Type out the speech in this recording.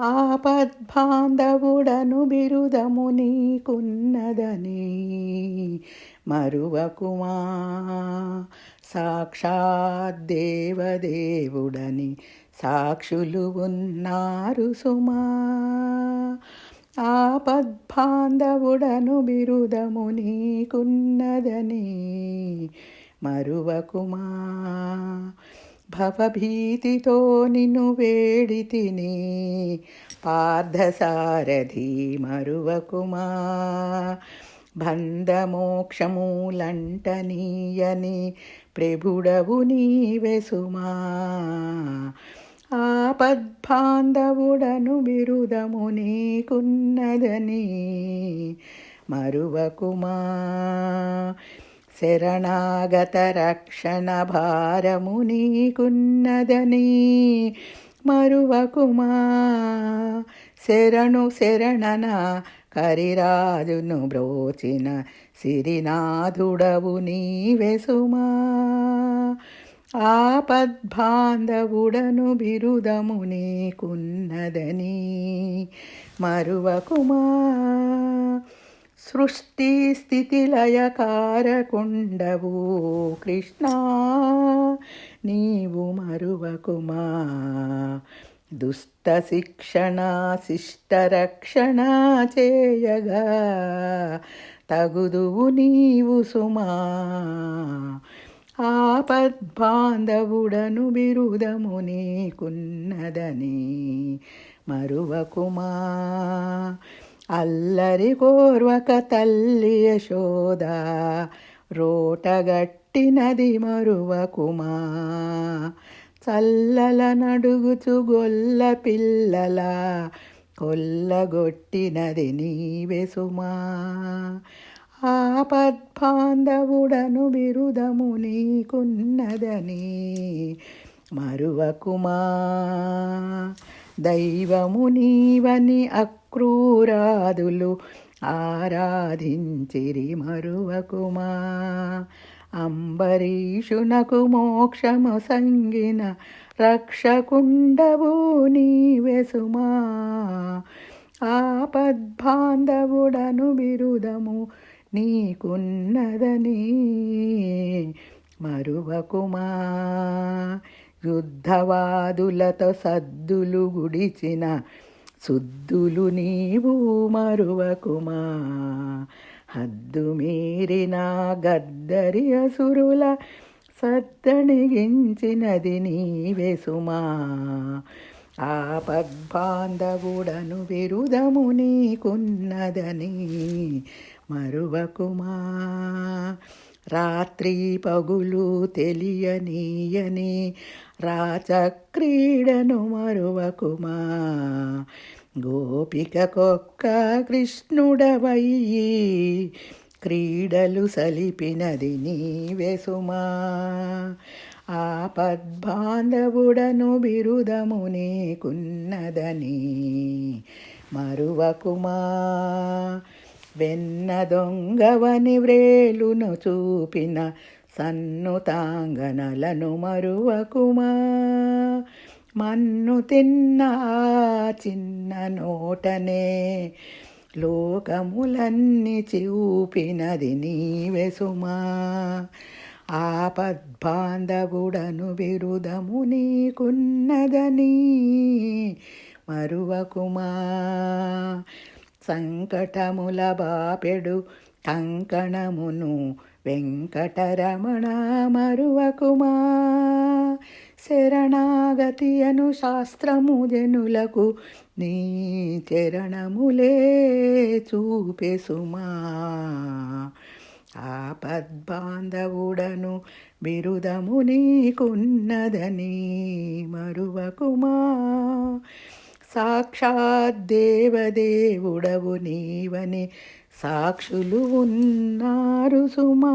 ఆపద్బాంధవుడను బిరుదము నీకున్నదని. మరువకుమా సాక్షాత్ దేవదేవుడని సాక్షులు ఉన్నారు సుమా. ఆపద్బాంధవుడను బిరుదము నీకున్నదని. మరువకుమా భవభీతితో నిన్ను వేడి తిని పార్థసారథి మరువకుమా. బంధమోక్షమూలంటనీయని ప్రభుడవు నీవెసుమా ఆపద్బాంధవుడను బిరుదము నీకున్నదని మరువకుమా. శరణాగత రక్షణ భారము నీకున్నదని మరువకుమా శరణు శరణన కరిరాజును బ్రోచిన సిరినాథుడవు నీవెసుమా ఆపద్బాంధవుడను బిరుదము నీకున్నదని. మరువకుమా సృష్టి స్థితిలయకారకుండవు కృష్ణ నీవు మరువకుమా. దుష్ట శిక్షణ శిష్టరక్షణ చేయగా. తగుదువు నీవు సుమా. ఆపద్బాంధవుడను బిరుదము నీకున్నదని మరువకుమా. అల్లరి కోర్వక తల్లి యశోద రోటగట్టినది మరువకుమా చల్లల నడుగుచు గొల్ల పిల్లల కొల్లగొట్టినది నీవెసుమా ఆపద్బాంధవుడను బిరుదము నీకున్నదని మరువకుమా దైవము నీవని క్రూరాదులు ఆరాధించిరి మరువకుమా. అంబరీషునకు మోక్షము సంగిన రక్షకుండవు నీవెసుమా ఆపద్బాంధవుడను బిరుదము నీకున్నదని మరువకుమా. యుద్ధవాదులతో సద్దులు గుడిచిన సుద్దులు నీవు మరువకుమా. హద్దు మీరిన గద్దరి అసురుల సద్దణిగించినది నీవెసుమా ఆపద్బాంధవుడను విరుదము నీకున్నదని మరువకుమా. రాత్రి పగులు తెలియనీయని రాచక్రీడను మరువకుమా. గోపిక కొక్క కృష్ణుడవయ్యి క్రీడలు సలిపినది నీవెసుమా ఆపద్బాంధవుడను బిరుదము నీకున్నదని మరువకుమా. వెన్న దొంగవని వ్రేలును చూపిన సన్ను తాంగనలను మరువకుమా? మన్ను తిన్న ఆ చిన్న నోటనే లోకములన్నీ చూపినది నీవెసుమా ఆపద్బాంధవుడను బిరుదము నీకున్నదని మరువకుమా. సంకటముల బాపెడు కంకణమును వెంకటరమణ మరువకుమా శరణాగతి అను శాస్త్రము జనులకు నీ చరణములే చూపెసుమా. ఆపద్బాంధవుడను బిరుదము నీకున్నదని మరువకుమా. సాక్షాత్ దేవదేవుడవు నీవని. సాక్షులు ఉన్నారు సుమా.